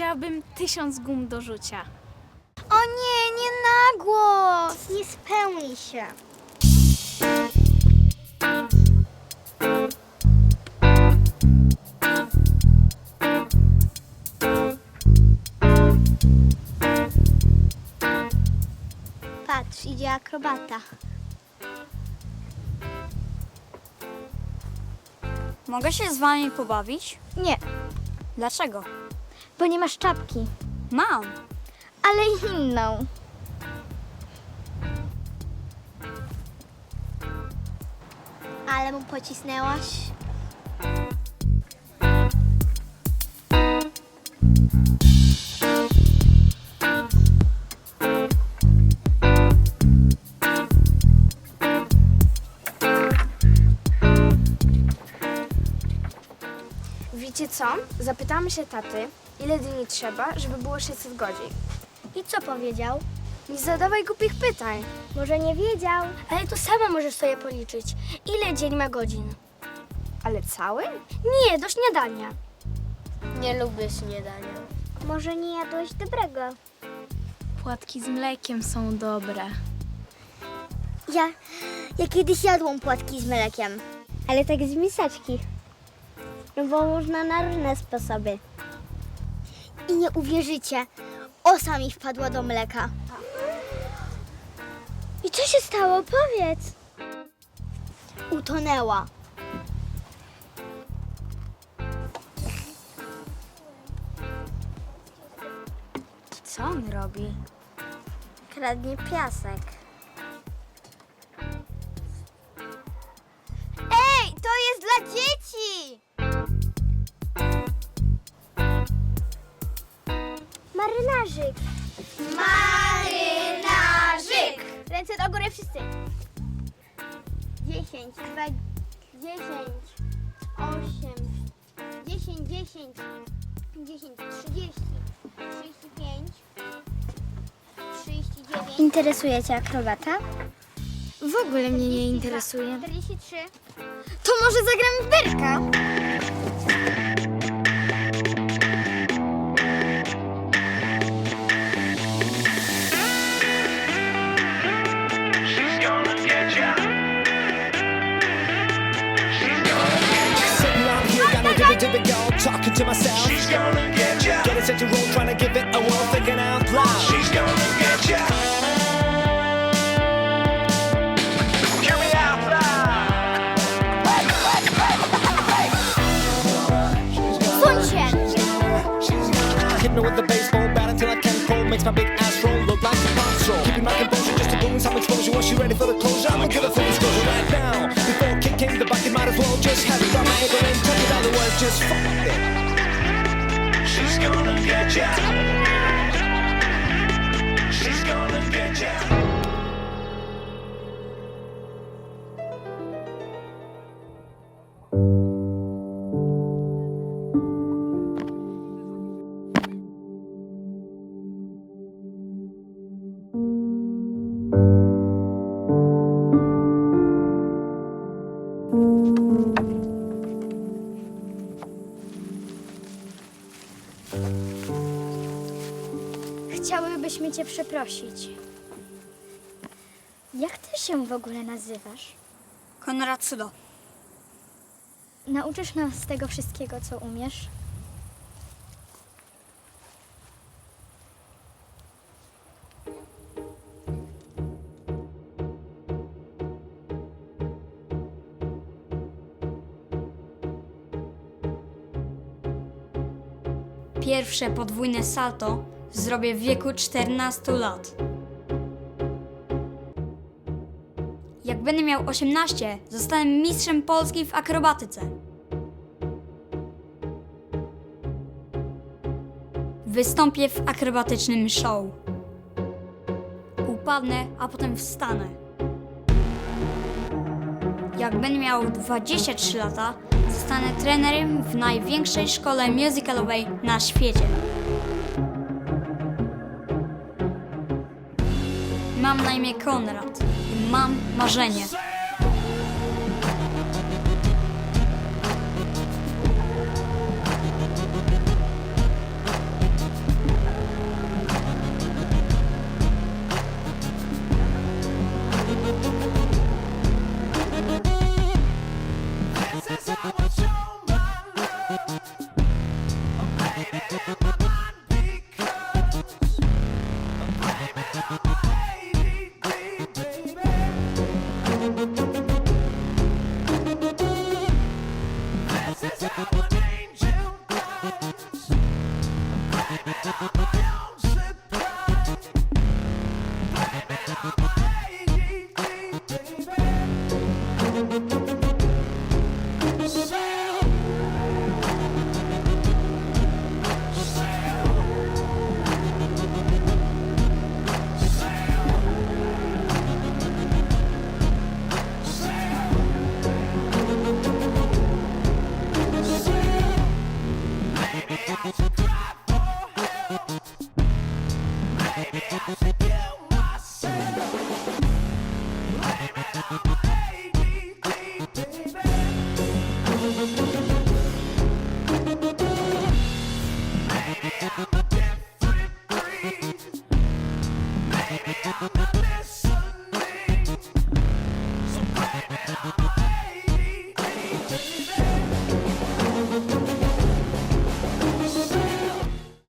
chciałabym tysiąc gum do rzucia. O nie, nie na głos! Nie spełni się. Patrz, idzie akrobata. Mogę się z wami pobawić? Nie, Dlaczego? bo nie masz czapki, Mam. ale inną. Ale mu pocisnęłaś. Wiecie co? Zapytamy się taty, ile dni trzeba, żeby było 600 godzin. I co powiedział? Nie zadawaj głupich pytań. Może nie wiedział. Ale to sama możesz sobie policzyć. Ile dzień ma godzin? Ale cały? Nie, do śniadania. Nie lubię śniadania. Może nie jadłeś dobrego? Płatki z mlekiem są dobre. Ja, ja kiedyś jadłam płatki z mlekiem. Ale tak z miseczki. No bo można na różne sposoby. I nie uwierzycie, osa mi wpadła do mleka. I co się stało? Powiedz. Utonęła. Co on robi? Kradnie piasek. Marynarzyk. Marynarzyk! Ręce do góry wszyscy. 10, 2, 10, 8, 10, 10, 10, 30, 35, 39. Interesuje Cię akrobata? W ogóle mnie nie interesuje. 43. To może zagramy w berka? Talking to myself. She's gonna get ya. Getting set to roll, trying to give it a whirl, thinking out loud. She's gonna get ya. Hear me out loud. Hit me with the baseball bat until I can't pull. Makes my big ass roll look like a monster. Keeping my composure just to doing some exposure. Once you ready for the closure, I'ma give it full disclosure just fuck it. She's gonna get ya. She's gonna get ya. Chciałybyśmy Cię przeprosić. Jak Ty się w ogóle nazywasz? Konrad Sudo. Nauczysz nas tego wszystkiego, co umiesz? Pierwsze podwójne salto zrobię w wieku 14 lat. Jak będę miał 18, zostanę mistrzem Polski w akrobatyce. Wystąpię w akrobatycznym show. Upadnę, a potem wstanę. Jak będę miał 23 lata, zostanę trenerem w największej szkole musicalowej na świecie. Mam na imię Konrad i mam marzenie. Thank you. Thank you.